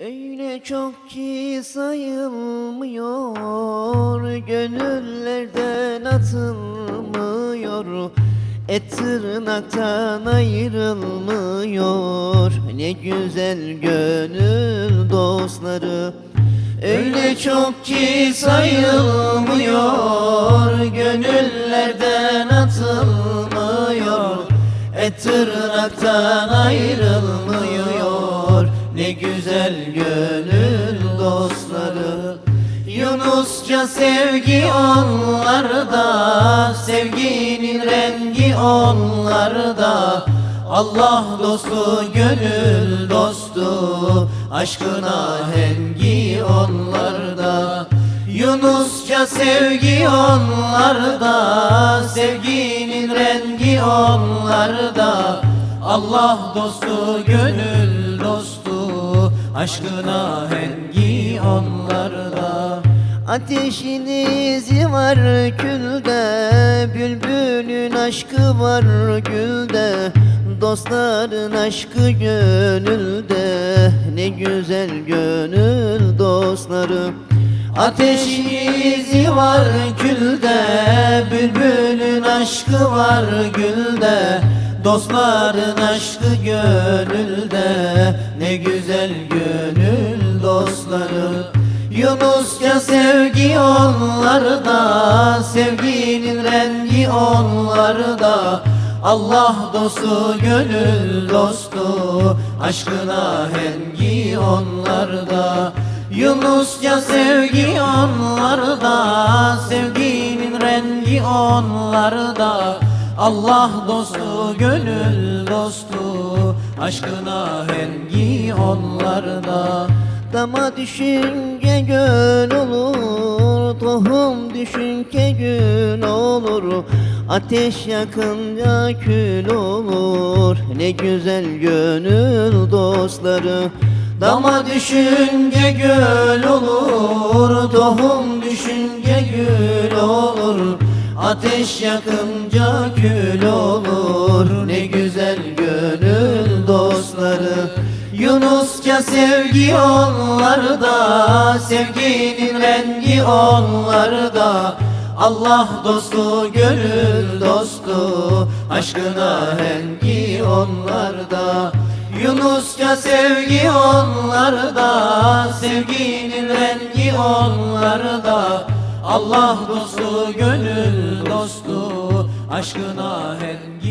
Öyle çok ki sayılmıyor Gönüllerden atılmıyor Et tırnaktan ayrılmıyor. Ne güzel gönül dostları. Öyle çok ki sayılmıyor Gönüllerden atılmıyor Et tırnaktan ayrılmıyor güzel gönül dostları. Yunusça sevgi onlarda Sevginin rengi onlarda. Allah dostu gönül dostu Aşkına hengi onlarda. Yunusça sevgi onlarda Sevginin rengi onlarda. Allah dostu gönül Aşkına hengi onlarda? Ateşin izi var külde Bülbülün aşkı var gülde. Dostların aşkı gönülde Ne güzel gönül dostları. Ateşin izi var külde Bülbülün aşkı var gülde. Dostların aşkı gönülde Ne güzel gönül sevgi onlarda Sevginin rengi onlarda. Allah dostu gönül dostu Aşkına hengi onlarda. Yunusça sevgi onlarda Sevginin rengi onlarda. Allah dostu gönül dostu Aşkına hengi onlarda Dama düşünce göl olur Tohum düşünce gül olur. Ateş yakınca kül olur Ne güzel gönül dostları. Dama düşünce göl olur Tohum düşünce gül olur. Ateş yakınca kül olur Ne Yunusça sevgi onlarda Sevginin rengi onlarda. Allah dostu gönül dostu Aşkına hengi onlarda. Yunusça sevgi onlarda Sevginin rengi onlarda. Allah dostu gönül dostu Aşkına hengi